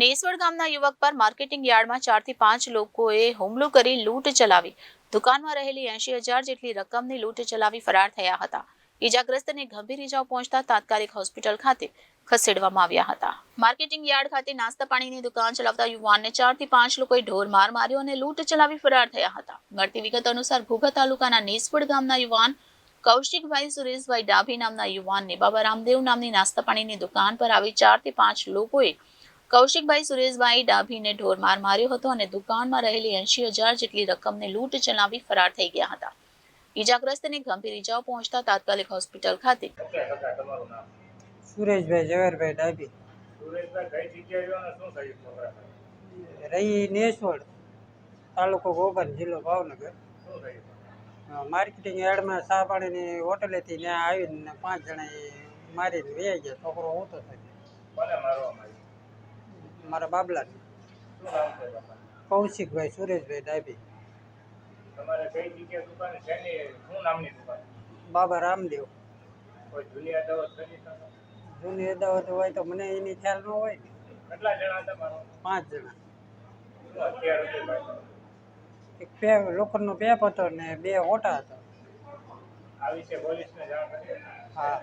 નેસવડ ગામના યુવક પર માર્કેટિંગ યાર્ડમાં ચારથી પાંચ લોકોએ હુમલો કરી લૂંટ ચલાવી. દુકાનમાં રહેલી એંશી હજાર જેટલી રકમની લૂંટ ચલાવી ફરાર થયા હતા. ઈજાગ્રસ્તને ગંભીર ઈજાઓ પહોંચતા તાત્કાલિક હોસ્પિટલ ખાતે ખસેડવામાં આવ્યા હતા. માર્કેટિંગ યાર્ડ ખાતે નાસ્તા પાણીની દુકાન ચલાવતા યુવાનને ચારથી પાંચ લોકોએ ઢોર માર માર્યો અને લૂંટ ચલાવી ફરાર થયા હતા. મળતી વિગત અનુસાર ભૂગા તાલુકાના નેસવડ ગામના યુવાન કૌશિકભાઈ સુરેશભાઈ ડાભી નામના યુવાનને બાબા રામદેવ નામની નાસ્તા પાણીની દુકાન પર આવી ચારથી પાંચ લોકોએ કૌશિકભાઈ સુરેશભાઈ ડાભીને ઢોર માર માર્યો હતો અને દુકાનમાં રહેલી એંશી હજાર જેટલી રકમને લૂંટ ચલાવી ફરાર થઈ ગયા હતા. ઈજાગ્રસ્તને ગંભીર ઈજાઓ પહોંચતા તાત્કાલિક હોસ્પિટલ ખાતે. સુરેશભાઈ જવેરભાઈ ડાભી. રહી નેસોડ તાલુકો ગોગન જિલ્લો ભાવનગર. માર્કેટિંગ યાર્ડમાં ચા પાણીની હોટલેથી ત્યાં આવીને પાંચ જણા મારીને વહી ગયા. છોકરો હોતો થયો આવ્યું મારા બાબલા છે. કૌશિકભાઈ સુરેશભાઈ ડાબી. તમારે કઈ જગ્યાએ દુકાન છે ને? શું નામની દુકાન? બાબા રામદેવ. કોઈ જૂની અદાવત કરી જૂની અદાવત હોય તો મને એની ખ્યાલ ન હોય ને. કેટલા જણા હતા પાંચ જણા. એક પે લોખંડનો પેપ હતો ને બે ઓટા હતા. આ વિશે પોલીસને જાણ કરી? હા.